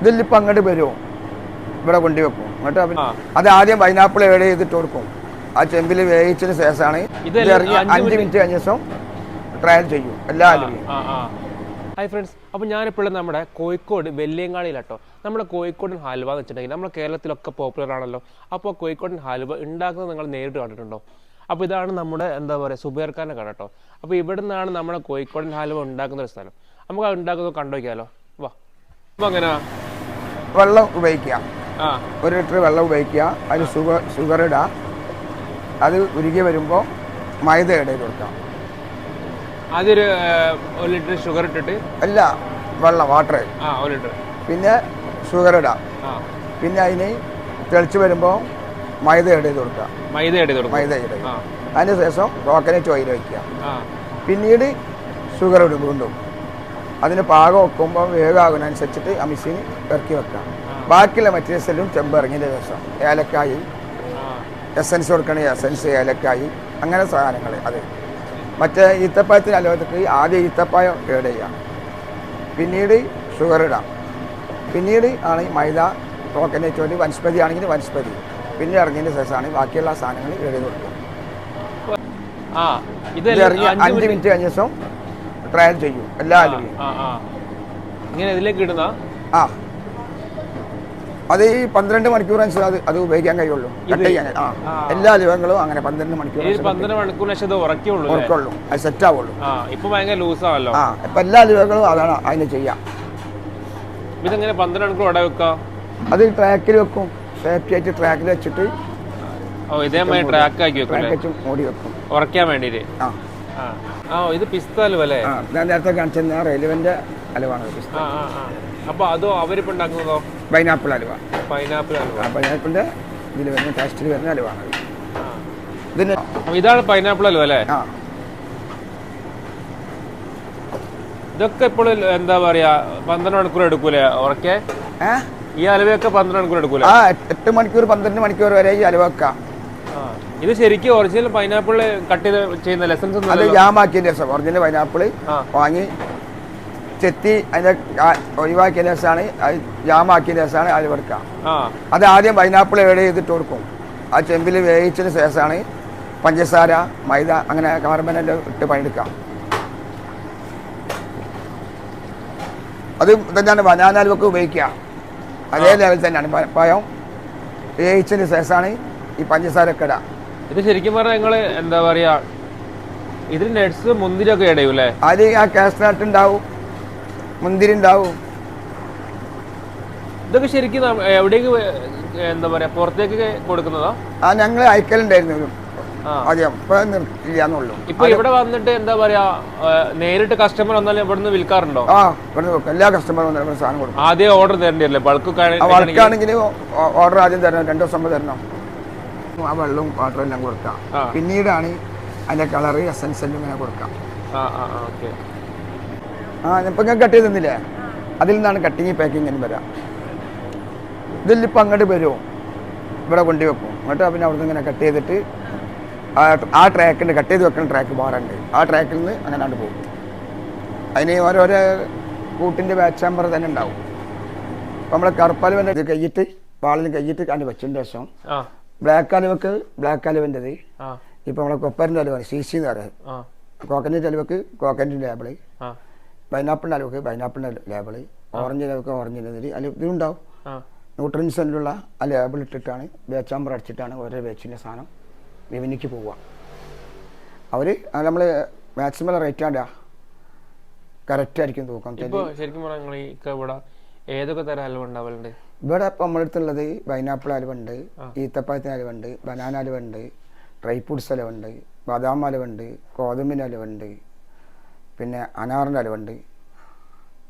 ഇതിലിപ്പോൾ അങ്ങോട്ട് വരുമോ ഇവിടെ കൊണ്ടുവെക്കും എന്നിട്ട്. അത് ആദ്യം പൈനാപ്പിൾ ഏഡ് ചെയ്തിട്ട് കൊടുക്കും. ആ ചെമ്പിൽ വേവിച്ചതിന് ശേഷമാണ് ഇത് ഇറങ്ങി അഞ്ച് മിനിറ്റ് കഴിഞ്ഞ ശേഷം ട്രയൽ ചെയ്യും. എല്ലാ ഹായ് ഫ്രണ്ട്സ് അപ്പോൾ ഞാനിപ്പോഴും നമ്മുടെ കോഴിക്കോട് വെല്ലിയങ്കാളിയിലാട്ടോ നമ്മുടെ കോഴിക്കോടൻ ഹൽവ എന്ന് വെച്ചിട്ടുണ്ടെങ്കിൽ നമ്മുടെ കേരളത്തിലൊക്കെ പോപ്പുലർ ആണല്ലോ. അപ്പോൾ കോഴിക്കോടൻ ഹൽവ ഉണ്ടാക്കുന്നത് നിങ്ങൾ നേരിട്ട് കണ്ടിട്ടുണ്ടോ? അപ്പോൾ ഇതാണ് നമ്മുടെ എന്താ പറയുക സുബേർ ഖാന്റെ കട കേട്ടോ അപ്പോൾ ഇവിടെ നിന്നാണ് നമ്മുടെ കോഴിക്കോടൻ ഹൽവ ഉണ്ടാക്കുന്ന ഒരു സ്ഥലം. നമുക്ക് അത് ഉണ്ടാക്കുന്നത് കണ്ടു വയ്ക്കാമല്ലോ വാ. അപ്പോൾ അങ്ങനെ. വെള്ളം ഉപയോഗിക്കുക. ഒരു ലിറ്റർ വെള്ളം ഉപയോഗിക്കുക. അതിൽ ഷുഗർ ഷുഗർ ഇടുക അത് ഉരുകി വരുമ്പോൾ മൈദ ഇടയിൽ കൊടുക്കാം. അതൊരു ഒരു ലിറ്റർ ഷുഗർ ഇട്ടിട്ട്? അല്ല വെള്ളം വാട്ടർ. ലിറ്റർ. പിന്നെ ഷുഗർ ഇടാം. പിന്നെ അതിന് തെളിച്ച് വരുമ്പോൾ മൈദ ഇടയിൽ കൊടുക്കുക. മൈദ ഇടയിൽ മൈദ ഇട ആ. അതിന് ശേഷം കോക്കനറ്റ് ഓയിൽ വയ്ക്കുക പിന്നീട് ഷുഗർ ഇടും വീണ്ടും. അതിന് പാകം വെക്കുമ്പോൾ വേഗമാകുന്നതനുസരിച്ചിട്ട് ആ മെഷീൻ ഇറക്കി വെക്കാം. ബാക്കിയുള്ള മെറ്റീരിയൽസ് എല്ലാം ചെമ്പ് ഇറങ്ങിയ ശേഷം ഏലക്കായി എസെൻസ് കൊടുക്കണേ എസൻസ് ഏലക്കായി അങ്ങനെ സാധനങ്ങൾ അത്. മറ്റേ ഈത്തപ്പായത്തിന് അലോകത്തേക്ക് ആദ്യം ഈത്തപ്പായം ഏഡ് ചെയ്യാം. പിന്നീട് ഷുഗർ ഇടാം. പിന്നീട് ആണ് മൈദ ടോക്കനേറ്റ് വേണ്ടി വനസ്പതി ആണെങ്കിൽ വനസ്പതി. പിന്നെ ഇറങ്ങിയതിന് ശേഷമാണ് ബാക്കിയുള്ള സാധനങ്ങൾ ചെയ്ത് കൊടുക്കുക. ഇത് ഇത് ഇറങ്ങി അഞ്ച് മിനിറ്റ് കഴിഞ്ഞ ശേഷം ട്രയൽ ചെയ്യും എല്ലാ അലുവയും ആ ആ. ഇങ്ങനെ ഇതിലേക്ക് ഇടുന്ന? ആ. അത് ഈ പന്ത്രണ്ട് മണിക്കൂർ അനുസരിച്ച് അത് അത് ഉപയോഗിക്കാൻ കഴിയുള്ളൂ. കട്ട് ചെയ്യാൻ ആ. എല്ലാ ദിവസങ്ങളും അങ്ങനെ പന്ത്രണ്ട് മണിക്കൂർ പന്ത്രണ്ട് ഇത് ഉറക്കുള്ളൂ. അത് സെറ്റ് ആവുള്ളൂ. ഇപ്പൊ ഭയങ്കര ആവല്ലോ ആ ഇപ്പൊ എല്ലാ അലുവകളും അതാണ് അതിന് ചെയ്യാം. ഇതെങ്ങനെ പന്ത്രണ്ട് മണിക്കൂർ ഇവിടെ വെക്കാം? അത് ട്രാക്കിൽ വെക്കും. സേഫ്റ്റി ആയിട്ട് ട്രാക്കിൽ വെച്ചിട്ട് ഓ ഇതേമാതിരി ട്രാക്ക് ആക്കി വെക്കും ട്രാക്ക് വെച്ച് വെക്കും. ഉറക്കാൻ വേണ്ടിട്ട് ആ. ആ. ഇത് പിസ്ത അലുവ അല്ലേ? ആ ഞാൻ നേരത്തെ കാണിച്ച റെയിൽവേന്റെ അലുവാണ് പിസ്ത. ആ ആ ആ. അപ്പൊ അതോ ഉണ്ടാക്കുന്നതോ? പൈനാപ്പിൾ അലുവ. പൈനാപ്പിൾ അലുവ. ആ പൈനാപ്പിളിന്റെ ഇതിൽ വരുന്ന ടേസ്റ്റിൽ വരുന്ന അലുവാണ്. ഇതിന് ഇതാണ് പൈനാപ്പിൾ അലുവ അല്ലേ? ആ. ഇതൊക്കെ ഇപ്പോൾ എന്താ പറയാ പന്ത്രണ്ട് മണിക്കൂർ എടുക്കൂലേ ഉറക്കെ? ഏ? ഈ അലുവയൊക്കെ പന്ത്രണ്ട് മണിക്കൂർ എടുക്കൂലേ? ആ എട്ട് മണിക്കൂർ പന്ത്രണ്ട് മണിക്കൂർ വരെ ഈ അലുവ വെക്കാം. ഇത് ശരിക്കും ഒറിജിനൽ പൈനാപ്പിൾ കട്ട് ചെയ്ത് ചെയ്യുന്ന ഒന്നും അത് ജാമാക്കിയ രസം ഒറിജിനൽ പൈനാപ്പിൾ വാങ്ങി ചെത്തി അതിന്റെ ഒഴിവാക്കിയ രസമാണ് അത് ജാമാക്കിയ രസമാണ് അലുവ എടുക്കുക ആ. അത് ആദ്യം പൈനാപ്പിൾ ഏഡ് ചെയ്തിട്ട് കൊടുക്കും. ആ ചെമ്പിൽ വേവിച്ചതിന് ശേഷമാണ് പഞ്ചസാര മൈദ അങ്ങനെ കാർബനെല്ലാം ഇട്ട് പണിയെടുക്കാം അത് തന്നെയാണ് ബനാന വെക്കുക ഉപയോഗിക്കുക. അതേ ലെവൽ തന്നെയാണ്. പഴം വേവിച്ചതിന് ശേഷമാണ് ഈ പഞ്ചസാര ഒക്കെ ഇടുക ഇത് ശരിക്കും പറഞ്ഞാൽ നിങ്ങൾ എന്താ പറയാ ഇതിന് നട്സ് മുന്തിരിയൊക്കെ ഇടയും അല്ലേ അതിൽ ആ കാസ്നട്ട് ഉണ്ടാവും മുന്തിരി ഉണ്ടാവും. ഇതൊക്കെ ശരിക്കും നമ്മ- എവിടേക്ക് എന്താ പറയാ പുറത്തേക്ക് കൊടുക്കുന്നതാ? ആ ഞങ്ങൾ അയക്കലുണ്ടായിരുന്നു ആ. ആദ്യം. ഇപ്പം ഇവിടെ വന്നിട്ട് എന്താ പറയാ ഏ, നേരിട്ട് കസ്റ്റമർ വന്നാലും വിൽക്കാറുണ്ടോ? ആ ഇവിടെ വെക്കും എല്ലാ കസ്റ്റമറും വന്നിട്ട് സാധനം കൊടുക്കും. ആദ്യം ഓർഡർ തരേണ്ടി വരില്ലേ? ബൾക്ക് ആ വർക്കാണെങ്കിൽ ഓർഡർ ആദ്യം തരണം. രണ്ടു ദിവസം മുമ്പ് തരണം. ആ വെള്ളവും വാട്ടറും എല്ലാം കൊടുക്കാം. പിന്നീടാണ് അതിന്റെ കളറ് എസൻസ് എല്ലാം ഇങ്ങനെ കൊടുക്കാം. ആ ഞാൻ ഇപ്പം ഇങ്ങനെ കട്ട് ചെയ്ത് തന്നില്ലേ? അതിൽ നിന്നാണ് കട്ടിങ് പാക്കിങ് വരാം. ഇതിലിപ്പോൾ അങ്ങോട്ട് വരുമോ ഇവിടെ കൊണ്ടുവെക്കും എന്നിട്ട് പിന്നെ അവിടെ നിന്ന് ഇങ്ങനെ കട്ട് ചെയ്തിട്ട് ആ ട്രാക്കിന്റെ കട്ട് ചെയ്ത് വെക്കുന്ന ട്രാക്ക് ബാറുണ്ട് ആ ട്രാക്കിൽ നിന്ന് അങ്ങനെ അങ്ങോട്ട് പോകും. അതിന് ഓരോരോ കൂട്ടിന്റെ ബാച്ച് നമ്പർ തന്നെ ഉണ്ടാവും. നമ്മൾ കറുപ്പാലുവന്റെ ഇത് കയ്യിട്ട് വാളിൽ കയ്യിട്ട് അതിന്റെ വെച്ചതിന് ശേഷം ബ്ലാക്ക് അലുവക്ക് ബ്ലാക്ക് അലുവന്റെത് ഇപ്പൊ നമ്മളെ കൊപ്പറിന്റെ അലുവാണ് സി സി എന്ന് പറയുന്നത് കോക്കനറ്റ് അലുവക്ക് കോക്കനറ്റ് ലേബിൾ ആ. പൈനാപ്പിളിന്റെ അലുവക്ക് പൈനാപ്പിളിന്റെ ലേബിൾ ഓറഞ്ച് അലുവക്ക് ഓറഞ്ചിന്റെ ഇതിൽ അലു ഇതുണ്ടാവും. ന്യൂട്രൻസിലുള്ള ആ ലേബിൾ ഇട്ടിട്ടാണ് വേച്ചാമ്പർ അടിച്ചിട്ടാണ് ഓരോ ബാച്ചിന്റെ സാധനം വിപണിക്ക് പോവുക. അവർ നമ്മൾ മാക്സിമം റേറ്റ് ആണ്ടാ കറക്റ്റ് ആയിരിക്കും തൂക്കം ശരിക്കും പറഞ്ഞാൽ ഏതൊക്കെ തരം അലവ് ഉണ്ടാവലുണ്ട്? ഇവിടെ ഇപ്പം നമ്മളെടുത്തുള്ളത് പൈനാപ്പിൾ അലവുണ്ട്. ഈത്തപ്പഴത്തിന് അലവുണ്ട് ബനാന അലവുണ്ട് ഡ്രൈ ഫ്രൂട്ട്സ് അലവുണ്ട് ബദാം അലവുണ്ട് ഗോതമ്പിന്റെ അലവുണ്ട് പിന്നെ അനാറിന്റെ അലവുണ്ട്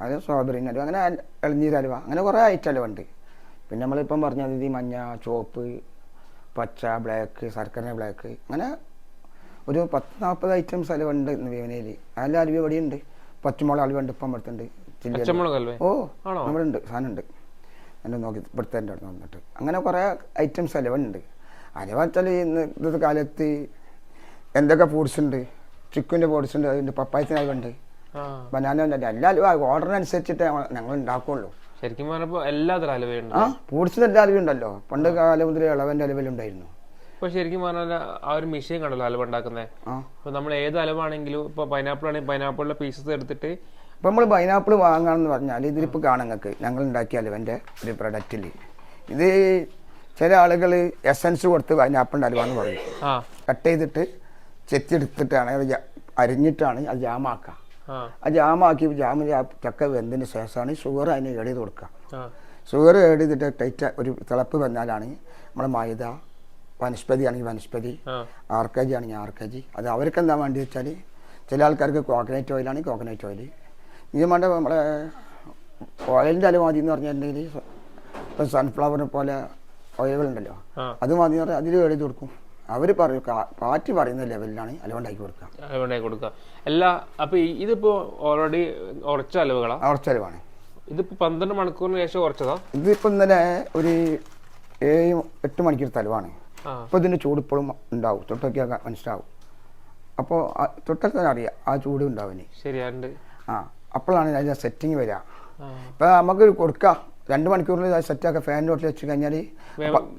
അത് സ്ട്രോബെറിന്റെ അലവ് അങ്ങനെ ഇളനീര് അലുവ അങ്ങനെ കുറേ ഐറ്റം അലവുണ്ട് പിന്നെ നമ്മളിപ്പം പറഞ്ഞത് ഈ മഞ്ഞ ചുവപ്പ് പച്ച ബ്ലാക്ക് ശർക്കര ബ്ലാക്ക് അങ്ങനെ ഒരു പത്ത് നാൽപ്പത് ഐറ്റംസ് അലവുണ്ട് ഇന്ന് വേവനയിൽ അതെല്ലാം അലവ് ഇവിടെയുണ്ട് പച്ചമുളക് അലവുണ്ട് ഇപ്പം അടുത്തുണ്ട് ഓ നമ്മളുണ്ട് സാധനമുണ്ട്. എന്നെ നോക്കി ഇവിടുത്തെ എന്റെ അടുത്ത് വന്നിട്ട് അങ്ങനെ കുറേ ഐറ്റംസ് അലവുണ്ട് അലവ വെച്ചാൽ ഇന്ന് ഇന്നത്തെ കാലത്ത് എന്തൊക്കെ ഫുഡ്സ് ഉണ്ട് ചിക്കന്റെ ഫുഡ്സ് ഉണ്ട് അതിന്റെ പപ്പായത്തിന് അലവുണ്ട് ബനാന ഉണ്ട് എല്ലാ അലവും ഓർഡറിനനുസരിച്ചിട്ട് ഞങ്ങൾ ഉണ്ടാക്കുള്ളൂ ശരിക്കും പറഞ്ഞപ്പോൾ എല്ലാത്തരം അലവുണ്ട് ആ ഫ്രൂട്ട്സിന് എല്ലാ അലവും ഉണ്ടല്ലോ. പണ്ട് കാലം മുതൽ ഇളവന്റെ അലവിലുണ്ടായിരുന്നു ഇപ്പൊ ശരിക്കും പറഞ്ഞാൽ ആ ഒരു മെഷീൻ കണ്ടല്ലോ അലവ് ഉണ്ടാക്കുന്നത് ഇപ്പൊ നമ്മൾ ഏത് അലവാണെങ്കിലും ഇപ്പൊ പൈനാപ്പിൾ ആണെങ്കിൽ പൈനാപ്പിളിലെ പീസസ് എടുത്തിട്ട് ഇപ്പം നമ്മൾ പൈനാപ്പിൾ വാങ്ങാമെന്ന് പറഞ്ഞാൽ ഇതിലിപ്പോൾ കാണുങ്ങൾക്ക് ഞങ്ങൾ ഉണ്ടാക്കിയ അലുവന്റെ ഒരു പ്രൊഡക്റ്റിൽ ഇത് ചില ആളുകൾ എസൻസ് കൊടുത്ത് പൈനാപ്പിളിന്റെ അലുവ എന്ന് പറയും. കട്ട് ചെയ്തിട്ട് ചെത്തിയെടുത്തിട്ടാണ് അത് അരിഞ്ഞിട്ടാണ് അത് ജാമാക്കുക ആ. ജാമാക്കി ജാമിൽ ആ ചക്ക വെന്തതിന് ശേഷമാണ് ഷുഗർ അതിന് ചെയ്ത് കൊടുക്കുക ഷുഗർ ഏഡ് ചെയ്തിട്ട് ടൈറ്റ് ഒരു തിളപ്പ് വന്നാലാണ് നമ്മുടെ മൈദ വനസ്പതി ആണെങ്കിൽ വനസ്പതി ആർ കെ ജി ആണെങ്കിൽ ആർ കെ ജി അത് അവർക്ക് എന്താ വേണ്ടി വെച്ചാൽ ചില ആൾക്കാർക്ക് കോക്കനട്ട് ഓയിലാണെങ്കിൽ കോക്കനട്ട് ഓയിൽ ഇത് മണ്ട നമ്മളെ ഓയിലിന്റെ അല മതി എന്ന് പറഞ്ഞിട്ടുണ്ടെങ്കിൽ ഇപ്പം സൺഫ്ലവറിനെ പോലെ ഓയിലുകളുണ്ടല്ലോ. അത് മതി പറഞ്ഞാൽ അതിൽ എഴുതി കൊടുക്കും. അവർ പറയും പാറ്റി പറയുന്ന ലെവലിലാണ് അലവുണ്ടാക്കി കൊടുക്കുക. അലവുണ്ടാക്കി കൊടുക്കുക. എല്ലാ അപ്പൊ ഈ- ഇതിപ്പോ ഓൾറെഡി ഉറച്ച അലവുകളാണ് ഉറച്ച അലവാണ്. ഇതിപ്പോ പന്ത്രണ്ട് മണിക്കൂറിന് ശേഷം കുറച്ചതാ? ഇതിപ്പോൾ ഇന്നലെ ഒരു ഏഴ് എട്ട് മണിക്കൂർ തലവാണ് അപ്പൊ അപ്പോൾ ഇതിന്റെ ചൂട് ഇപ്പോഴും ഉണ്ടാവും. തൊട്ടൊക്കെ മനസ്സിലാവും. അപ്പോൾ തൊട്ടൊക്കെ അറിയാം ആ ചൂട് ഉണ്ടാവും ശരിയാണ്ട് ആ. അപ്പോഴാണ് അതിന്റെ സെറ്റിങ് വരിക. ഇപ്പം നമുക്ക് കൊടുക്കാം. രണ്ട് മണിക്കൂറിൽ സെറ്റാക്കുക ഫാനിന്റെ തൊട്ടിൽ വെച്ച് കഴിഞ്ഞാൽ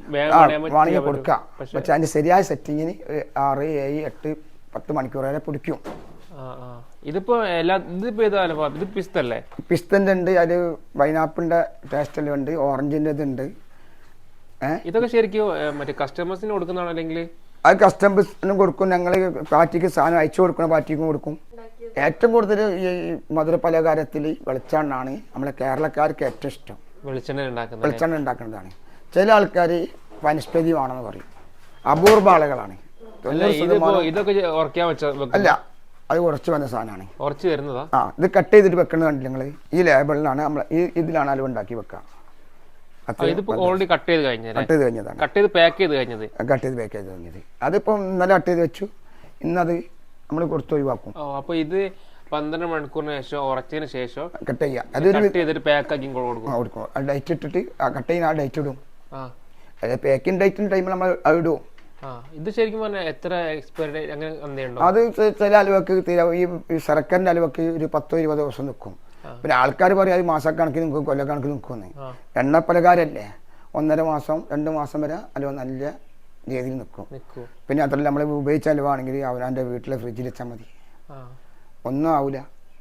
വേണമെങ്കിൽ കൊടുക്കാം. പക്ഷേ- അതിന്റെ ശരിയായ സെറ്റിങ്ങിന് ഒരു ആറ് ഏഴ് എട്ട് പത്ത് മണിക്കൂർ വരെ പിടിക്കും. ഇതിപ്പോ എല്ലാ ഇതിപ്പോ ഇത് പിസ്തല്ലേ പിസ്തന്റെ ഉണ്ട് അതിൽ പൈനാപ്പിളിന്റെ ടേസ്റ്റെല്ലാം ഉണ്ട് ഓറഞ്ചിന്റെ ഇതുണ്ട്. ഇതൊക്കെ ശരിക്കും ഏ, മറ്റേ കസ്റ്റമേഴ്സിന് കൊടുക്കുന്നതാണോ അല്ലെങ്കിൽ? അത് കസ്റ്റമേഴ്സിനും കൊടുക്കും. ഞങ്ങൾ പാർട്ടിക്ക് സാധനം അയച്ചു കൊടുക്കുന്ന പാർട്ടിക്കും കൊടുക്കും. ഏറ്റവും കൂടുതൽ ഈ മധുര പലഹാരത്തിൽ വെളിച്ചെണ്ണാണ് നമ്മളെ കേരളക്കാർക്ക് ഏറ്റവും ഇഷ്ടം. വെളിച്ചെണ്ണ ഉണ്ടാക്കുന്നത്. വെളിച്ചെണ്ണ ഉണ്ടാക്കുന്നതാണ്. ചില ആൾക്കാർ വനസ്പതി വേണമെന്ന് പറയും. അപൂർവ ആളുകളാണ്. അല്ല അത് കുറച്ച് വന്ന സാധനമാണ്. ഉറച്ചു വരുന്നതാ? ആ ഇത് കട്ട് ചെയ്തിട്ട് വെക്കുന്നത് കണ്ടില്ല നിങ്ങൾ ഈ ലേബിളിലാണ് നമ്മൾ ഈ ഇതിലാണ് അലവ് ഉണ്ടാക്കി വെക്കുക. ഓൾറെഡി കട്ട് ചെയ്ത് കഴിഞ്ഞല്ലേ കട്ട് ചെയ്ത് കഴിഞ്ഞതാണ്. കട്ട് ചെയ്ത് പാക്ക് ചെയ്ത് കഴിഞ്ഞത്. കട്ട് ചെയ്ത് പാക്ക് ചെയ്ത് കഴിഞ്ഞത്. അതിപ്പം ഇന്നലെ കട്ട് ചെയ്ത് വെച്ചു. ഇന്നത് നമ്മൾ കൊടുത്ത് ഒഴിവാക്കും അപ്പോൾ അപ്പൊ ഇത് പന്ത്രണ്ട് മണിക്കൂറിന് ശേഷം ഉറച്ചതിന് ശേഷം കട്ട് ചെയ്യാം. അതൊരു കട്ട് ചെയ്തിട്ട് പാക്ക് ആക്കി കൊടുക്കും. ആ, കൊടുക്കും. ആ ഡേറ്റ് ഇട്ടിട്ട് ആ കട്ട് ചെയ്യുന്ന ആ ഡേറ്റ് ഇടും. അതായത് പാക്കിംഗ് ഡേറ്റിന് ടൈമിൽ നമ്മൾ അത് ഇടും. ഇത് ശരിക്കും പറഞ്ഞാൽ എത്ര എക്സ്പയറി അങ്ങനെ എന്തെയുണ്ടോ അത് ചില അലുവക്ക് ഈ സർക്കാരിന്റെ അലുവക്ക് ഒരു പത്തോ ഇരുപതോ ദിവസം നിൽക്കും പിന്നെ ആൾക്കാർ പറയും അത് മാസക്കണക്കിന് നിൽക്കും കൊല്ലക്കണക്കിന് നിൽക്കുമെന്ന് എണ്ണ പലകാരല്ലേ ഒന്നര മാസം രണ്ട് മാസം വരെ അലുവ നല്ല രീതിയിൽ നിൽക്കും പിന്നെ അത്രല്ല നമ്മൾ ഉപയോഗിച്ച അലവാണെങ്കിൽ അവനാന്റെ വീട്ടിലെ ഫ്രിഡ്ജിൽ വെച്ചാൽ മതി. ഒന്നും ആവില്ല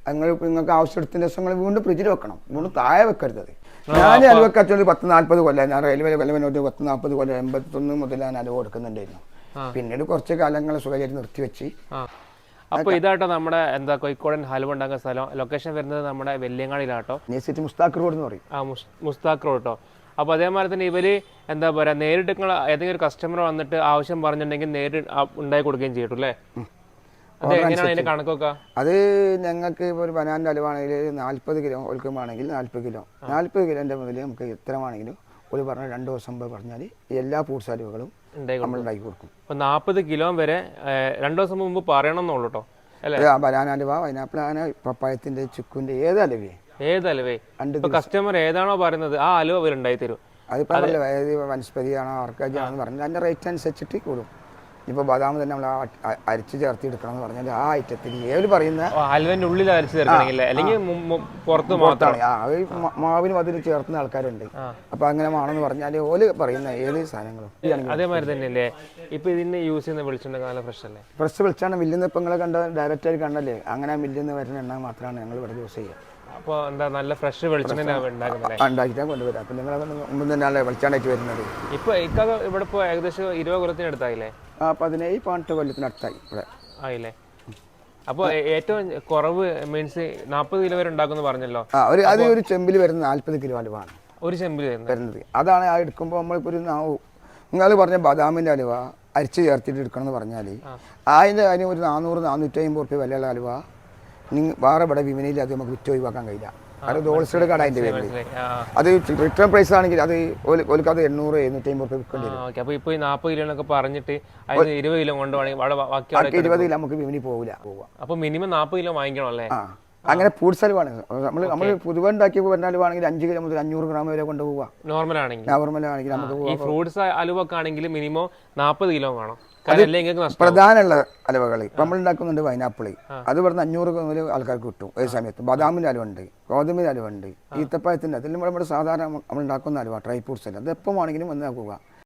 നിങ്ങൾ നിങ്ങൾക്ക് ആവശ്യത്തിന് ദിവസം നിങ്ങൾ വീണ്ടും ഫ്രിഡ്ജിൽ വെക്കണം. വീണ്ടും താഴെ വെക്കരുത് ഞാൻ അലുവ കച്ചവടം പത്ത് നാൽപ്പത് കൊല്ലം ഞാൻ റെയിൽവേ കൊല്ലം പത്ത് നാൽപ്പത് കൊല്ലം എൺപത്തൊന്ന് മുതൽ ഞാൻ അലുവ കൊടുക്കുന്നുണ്ടായിരുന്നു. പിന്നീട് കുറച്ച് കാലങ്ങൾ സുഖകരി നിർത്തിവെച്ച് ആ. അപ്പൊ ഇതാട്ടോ നമ്മുടെ എന്താ കോഴിക്കോടൻ ഹലവ് ഉണ്ടാക്കുന്ന സ്ഥലം. ലൊക്കേഷൻ വരുന്നത് നമ്മുടെ വെല്ലിയങ്ങാടിയിലാട്ടോ. മുസ്താഖ് റോഡ് എന്ന് പറയും. ആ മുസ്- മുസ്താഖ് റോഡ് കേട്ടോ അപ്പോൾ അതേമാതിരി തന്നെ ഇവർ എന്താ പറയുക നേരിട്ട് നിങ്ങൾ ഏതെങ്കിലും ഒരു കസ്റ്റമർ വന്നിട്ട് ആവശ്യം പറഞ്ഞിട്ടുണ്ടെങ്കിൽ നേരിട്ട് ഉണ്ടാക്കി കൊടുക്കുകയും ചെയ്യട്ടു അല്ലേ? അത് ഞങ്ങൾക്ക് ഇപ്പോൾ ഒരു ബനാന്റെ അലുവാണെങ്കിൽ നാൽപ്പത് കിലോ ഒൽക്കുമാണെങ്കിൽ നാൽപ്പത് കിലോ. നാൽപ്പത് കിലോന്റെ മുതൽ നമുക്ക് എത്ര വേണമെങ്കിലും ഒരു പറഞ്ഞ രണ്ട് ദിവസം മുമ്പ് പറഞ്ഞാൽ എല്ലാ ഫ്രൂട്ട്സ് അലുവകളും നമ്മൾ ഉണ്ടാക്കി കൊടുക്കും. അപ്പോൾ നാൽപ്പത് കിലോ വരെ രണ്ട് ദിവസം മുമ്പ് പറയണം എന്നുള്ളൂ കേട്ടോ ബനാന അലുവ പൈനാപ്പിൾ അങ്ങനെ പപ്പായത്തിന്റെ ചുക്കുന്റെ ഏത് അലുവേ? ഏത് അലുവേ ഇപ്പൊ കസ്റ്റമർ ഏതാണോ പറയുന്നത് ആ അലുവ അവർ ഉണ്ടായി തരും അതിപ്പോൾ വനസ്പതിയാണോ ആർക്കാജ് ആണെന്ന് പറഞ്ഞാൽ അതിന്റെ റേറ്റ് അനുസരിച്ചിട്ട് കൂടും. ഇപ്പോൾ ബദാം തന്നെ നമ്മൾ അരിച്ച് ചേർത്ത് എടുക്കണം എന്ന് പറഞ്ഞാൽ ആ ഐറ്റത്തിൽ ഏവര് പറയുന്ന ഓ, ഹലുവന്റെ ഉള്ളിൽ അരച്ച് തീർക്കണമെങ്കിൽ അല്ലെങ്കിൽ പുറത്ത് മാത്രം? പുറത്താണ് ആ അത് മ- മാവിനും അതിന് ചേർക്കുന്ന ആൾക്കാരുണ്ട്. അപ്പോൾ അങ്ങനെ ആണെന്ന് പറഞ്ഞാൽ ഓൽ പറയുന്ന ഏത് സാധനങ്ങളും അതേമാതിരി തന്നെയല്ലേ? ഇപ്പൊ ഇതിന് യൂസ് ചെയ്യുന്ന വെളിച്ചെണ്ണ നല്ല ഫ്രഷ് അല്ലേ ഫ്രഷ് വിളിച്ചാണ് മില്ലിന്ന് ഇപ്പം നിങ്ങളെ കണ്ട ഡയറക്റ്റ് ആയിട്ട് കണ്ടല്ലേ? അങ്ങനെ മില്ലിന്ന് വരുന്ന എണ്ണ മാത്രമാണ് ഞങ്ങൾ ഇവിടെ യൂസ് ചെയ്യുക. അപ്പൊ എന്താ നല്ല ഫ്രഷ് വെളിച്ചെണ്ണ ഉണ്ടാക്കിയിട്ടാണ് കൊണ്ടുവരാം. അപ്പം നിങ്ങൾ ഒന്നും തന്നെയല്ലേ വെളിച്ചെണ്ണയായിട്ട് വരുന്നത്? ഇപ്പോൾ ഇക്കാ ഇവിടെ ഇപ്പോൾ ഏകദേശം ഇരുപത് കൊല്ലത്തിനടുത്തായില്ലേ ആ പതിനേഴ് പതിനെട്ട് കൊല്ലത്തിനടുത്തായി ഇവിടെ. ആയില്ലേ? അപ്പോൾ ഏറ്റവും കുറവ് മീൻസ് നാൽപ്പത് കിലോ വരെ ഉണ്ടാക്കുമെന്ന് പറഞ്ഞല്ലോ. ആ ഒരു അത് ഒരു ചെമ്പിൽ വരുന്ന നാൽപ്പത് കിലോ അലുവാണ് ഒരു ചെമ്പിൽ വരുന്നത്. അതാണ് ആ എടുക്കുമ്പോൾ നമ്മളിപ്പോൾ ഒരു നിങ്ങൾ പറഞ്ഞ ബദാമിന്റെ അലുവ അരിച്ച് ചേർത്തിട്ട് എടുക്കണം എന്ന് പറഞ്ഞാൽ അതിന്റെ അതിന് ഒരു നാനൂറ് നാനൂറ്റി അമ്പത് റുപ്യ വിലയുള്ള അലുവ വേറെ ഇവിടെ വിപണിയിൽ അത് നമുക്ക് വിറ്റ് ഒഴിവാക്കാൻ കഴിയില്ല. അത് ഹോൾസെയിൽ കട അതിന്റെ പേരിൽ അത് റിട്ടേൺ പ്രൈസ് ആണെങ്കിൽ അത് ഓർക്ക് അത് എണ്ണൂറ് എഴുന്നൂറ്റി അമ്പത് വിൽക്കേണ്ടി വരും ഓക്കെ അപ്പൊ ഇപ്പൊ ഈ നാൽപ്പത് കിലോ എന്നൊക്കെ പറഞ്ഞിട്ട് ഇരുപത് കിലോ കൊണ്ടുപോകണമെങ്കിൽ ഇരുപത് കിലോ നമുക്ക് വിപണി പോകില്ല പോവുക. അപ്പൊ മിനിമം നാൽപ്പത് കിലോ വാങ്ങിക്കണം അല്ലേ? അങ്ങനെ ഫ്രൂട്ട്സ് അലുവാണ് നമ്മൾ നമ്മൾ പൊതുവെ ഉണ്ടാക്കി പറഞ്ഞാലുവാണെങ്കിൽ അഞ്ച് കിലോ മുതൽ അഞ്ഞൂറ് ഗ്രാം വരെ കൊണ്ടുപോവുക. നോർമൽ ആണെങ്കിൽ. നോർമൽ ആണെങ്കിൽ നമുക്ക് ഫ്രൂട്ട്സ് അലുവൊക്കെ ആണെങ്കിൽ മിനിമം നാൽപ്പത് കിലോ വേണം. പ്രധാനമുള്ള അലവകൾ ഇപ്പം നമ്മൾ ഉണ്ടാക്കുന്നുണ്ട് പൈനാപ്പിൾ അത് പറഞ്ഞ അഞ്ഞൂറ് മുതൽ ആൾക്കാർക്ക് കിട്ടും ഏത് സമയത്ത്. ബദാമിന്റെ അലുവുണ്ട് ഗോതമ്പിന്റെ അലുവുണ്ട് ഈത്തപ്പഴത്തിന്റെ. അതിൽ നമ്മുടെ സാധാരണ നമ്മൾ ഉണ്ടാക്കുന്ന അലുവ ഡ്രൈ ഫ്രൂട്ട്സ് അല്ല അത് എപ്പോ വേണമെങ്കിലും വന്ന് നോക്കുക